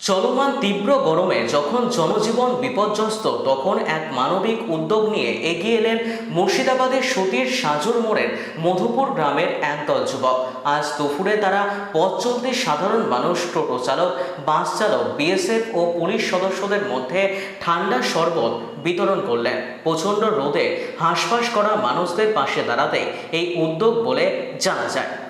চলমান তীব্র গরমে যখন জনজীবন বিপর্যস্ত, তখন এক মানবিক উদ্যোগ নিয়ে এগিয়ে এলেন মুর্শিদাবাদের সতীর সাজুর মোড়ের মধুপুর গ্রামের একদল যুবক। আজ দুপুরে তারা পথ সাধারণ মানুষ, টোটো চালক, বাস চালক, বিএসএফ ও পুলিশ সদস্যদের মধ্যে ঠান্ডা শরবত বিতরণ করলেন। প্রচণ্ড রোদে হাঁসফাঁস করা মানুষদের পাশে দাঁড়াতে এই উদ্যোগ বলে জানা যায়।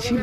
ছিল